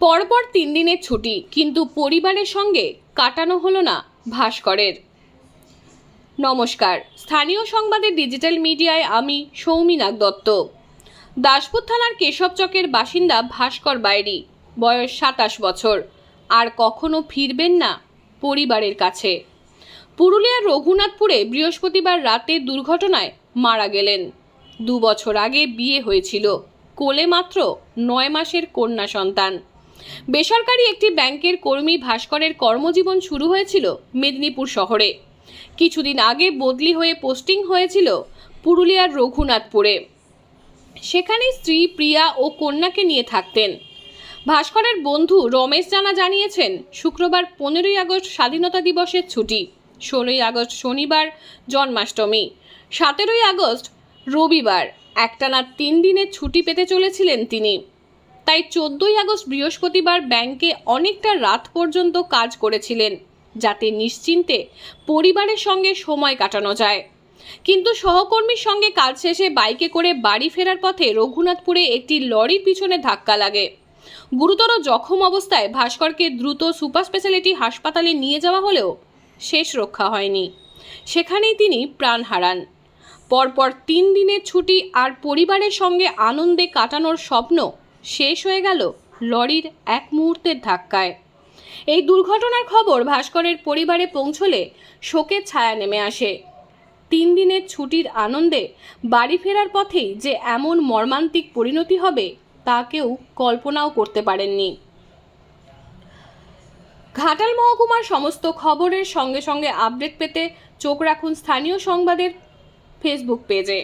পরপর তিন দিনের ছুটি, কিন্তু পরিবারের সঙ্গে কাটানো হলো না ভাস্করের। নমস্কার। স্থানীয় সংবাদের ডিজিটাল মিডিয়ায় আমি সৌমিনাগ দত্ত। দাসপুর থানার কেশবচকের বাসিন্দা ভাস্কর বাইরি, বয়স সাতাশ বছর। আর কখনো ফিরবেন না পরিবারের কাছে। পুরুলিয়ার রঘুনাথপুরে বৃহস্পতিবার রাতে দুর্ঘটনায় মারা গেলেন। দু বছর আগে বিয়ে হয়েছিল। কোলে মাত্র নয় মাসের কন্যা সন্তান। বেসরকারি একটি ব্যাংকের কর্মী ভাস্করের কর্মজীবন শুরু হয়েছিল মেদিনীপুর শহরে। কিছুদিন আগে বদলি হয়ে পোস্টিং হয়েছিল পুরুলিয়ার রঘুনাথপুরে। সেখানে স্ত্রী প্রিয়া ও কন্যাকে নিয়ে থাকতেন। ভাস্করের বন্ধু রমেশ জানা জানিয়েছেন, শুক্রবার পনেরোই আগস্ট স্বাধীনতা দিবসের ছুটি। ষোলোই আগস্ট শনিবার জন্মাষ্টমী। সতেরোই আগস্ট রবিবার। একটানা তিন দিনের ছুটি পেতে চলেছিলেন তিনি। তাই চোদ্দই আগস্ট বৃহস্পতিবার ব্যাংকে অনেকটা রাত পর্যন্ত কাজ করেছিলেন, যাতে নিশ্চিন্তে পরিবারের সঙ্গে সময় কাটানো যায়। কিন্তু সহকর্মীর সঙ্গে কাজ শেষে বাইকে করে বাড়ি ফেরার পথে রঘুনাথপুরে একটি লরির পিছনে ধাক্কা লাগে। গুরুতর জখম অবস্থায় ভাস্করকে দ্রুত সুপার স্পেশালিটি হাসপাতালে নিয়ে যাওয়া হলেও শেষ রক্ষা হয়নি। সেখানেই তিনি প্রাণ হারান। পরপর তিন দিনের ছুটি আর পরিবারের সঙ্গে আনন্দে কাটানোর স্বপ্ন শেষ হয়ে গেল লরির এক মুহূর্তের ধাক্কায়। এই দুর্ঘটনার খবর ভাস্করের পরিবারে পৌঁছলে শোকের ছায়া নেমে আসে। তিন দিনের ছুটির আনন্দে বাড়ি ফেরার পথেই যে এমন মর্মান্তিক পরিণতি হবে, তা কেউ কল্পনাও করতে পারেননি। ঘাটাল মহকুমার সমস্ত খবরের সঙ্গে সঙ্গে আপডেট পেতে চোখ রাখুন স্থানীয় সংবাদের ফেসবুক পেজে।